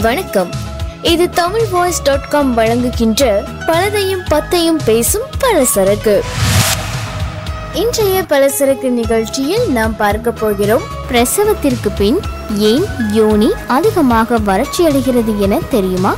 வணக்கம். இது Tamil voice dot com வழங்குகின்ற பலதையும் பத்தையும் பேசும் பலசரக்கு. இன்றைய பலசரக்கு நிகழ்ச்சியில் நாம் பார்க்க போகிறோம் பிரசவத்திற்கு பின் ஏன் யோனி அதிகமாக வறட்சி அடைகிறது என தெரியுமா?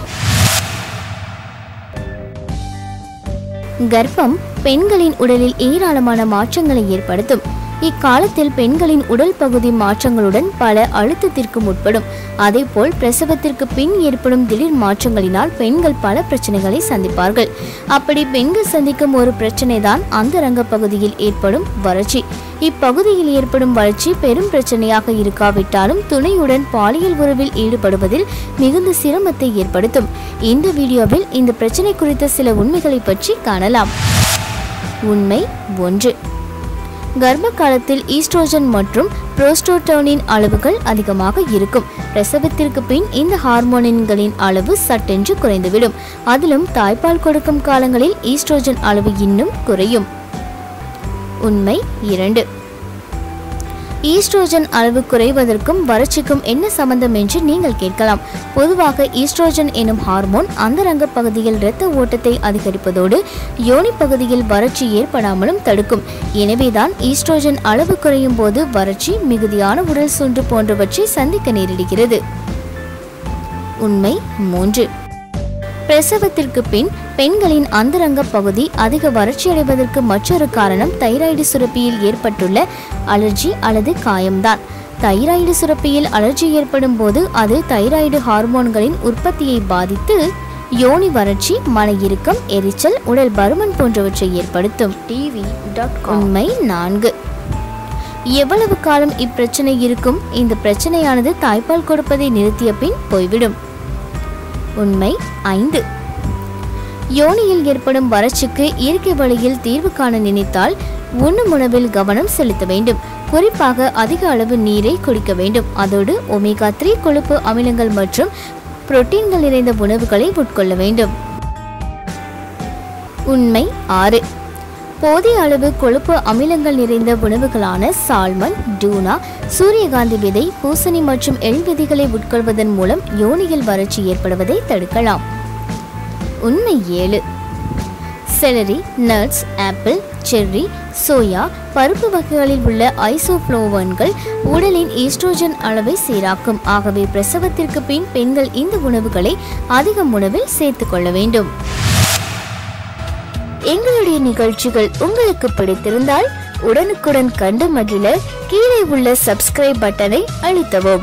கர்ப்பம் பெண்களின் உடலில் ஏராளமான மாற்றங்களை ஏற்படுத்தும். இக்காலத்தில் பெண்களின் உடல் பகுதி மாற்றங்களுடன் பல அழுத்தத்திற்கும் உட்படும். அதேபோல் பிரசவத்திற்கு பின் ஏற்படும் திடீர் மாற்றங்களினால் பெண்கள் பல பிரச்சனைகளை சந்திப்பார்கள். அப்படி பெண்கள் சந்திக்கும் ஒரு பிரச்சனை தான் அந்த பகுதியில் ஏற்படும் வறட்சி. இப்பகுதியில் ஏற்படும் வறட்சி பெரும் பிரச்சனையாக இருக்காவிட்டாலும் துணையுடன் பாலியல் உறவில் ஈடுபடுவதில் மிகுந்த சிரமத்தை ஏற்படுத்தும். இந்த வீடியோவில் இந்த பிரச்சனை குறித்த சில உண்மைகளை பற்றி காணலாம். உண்மை ஒன்று. கர்ப்ப காலத்தில் ஈஸ்ட்ரோஜன் மற்றும் புரோஸ்டோட்டோனின் அளவுகள் அதிகமாக இருக்கும். பிரசவத்திற்கு பின் இந்த ஹார்மோனின்களின் அளவு சட்டென்று குறைந்துவிடும். அதிலும் தாய்ப்பால் கொடுக்கும் காலங்களில் ஈஸ்ட்ரோஜன் அளவு இன்னும் குறையும். உண்மை இரண்டு. ஈஸ்ட்ரோஜன் அளவு குறைவதற்கும் வறட்சிக்கும் என்ன சம்பந்தம் என்று நீங்கள் கேட்கலாம். பொதுவாக ஈஸ்ட்ரோஜன் எனும் ஹார்மோன் அந்தரங்க பகுதியில் இரத்த ஓட்டத்தை அதிகரிப்பதோடு யோனி பகுதியில் வறட்சி ஏற்படாமலும் தடுக்கும். எனவேதான் ஈஸ்ட்ரோஜன் அளவு குறையும் போது வறட்சி மிகுதியான உடல் சுன்று போன்றவற்றை சந்திக்க நேரிடுகிறது. உண்மை மூன்று. பிரசவத்திற்கு பின் பெண்களின் அந்தரங்க பகுதி அதிக வறட்சியடைவதற்கு மற்றொரு காரணம் தைராய்டு சுரப்பியில் ஏற்பட்டுள்ள அலர்ஜி அல்லது காயம்தான். தைராய்டு சுரப்பியில் அலர்ஜி ஏற்படும் போது அது தைராய்டு ஹார்மோன்களின் உற்பத்தியை பாதித்து யோனி வறட்சி மன இறுக்கம் எரிச்சல் உடல் பருமன் போன்றவற்றை ஏற்படுத்தும். டிவி உண்மை நான்கு. எவ்வளவு காலம் இப்பிரச்சனை இருக்கும்? இந்த பிரச்சனையானது தாய்ப்பால் கொடுப்பதை நிறுத்திய பின் போய்விடும். உண்மை ஐந்து. யோனியில் ஏற்படும் வறட்சிக்கு இயற்கை வழியில் தீர்வு காண நினைத்தால் உண்ணும் உணவில் கவனம் செலுத்த வேண்டும். குறிப்பாக அதிக அளவு நீரை குடிக்க வேண்டும். அதோடு ஒமேகா த்ரீ கொழுப்பு அமிலங்கள் மற்றும் புரோட்டீன்கள் நிறைந்த உணவுகளை உட்கொள்ள வேண்டும். உண்மை ஆறு. போதிய அளவு கொழுப்பு அமிலங்கள் நிறைந்த உணவுகளான சால்மன் டூனா சூரியகாந்தி விதை பூசணி மற்றும் எள் விதைகளை உட்கொள்வதன் மூலம் யோனியில் வறட்சி ஏற்படுவதை தடுக்கலாம். உண்மை ஏழு. Celery nuts apple cherry soya பருப்பு வகைகளில் உள்ள ஐசோஃப்ளோவன்கள் உடலின் ஈஸ்ட்ரோஜன் அளவை சீராக்கும். ஆகவே பிரசவத்திற்கு பின் பெண்கள் இந்த உணவுகளை அதிகம் உணவில் சேர்த்துக் கொள்ள வேண்டும். எங்களுடைய நிகழ்ச்சிகள் உங்களுக்கு பிடித்திருந்தால் உடனுக்குடன் கண்டு மகிழ கீழே உள்ள சப்ஸ்கிரைப் பட்டனை அழுத்தவும்.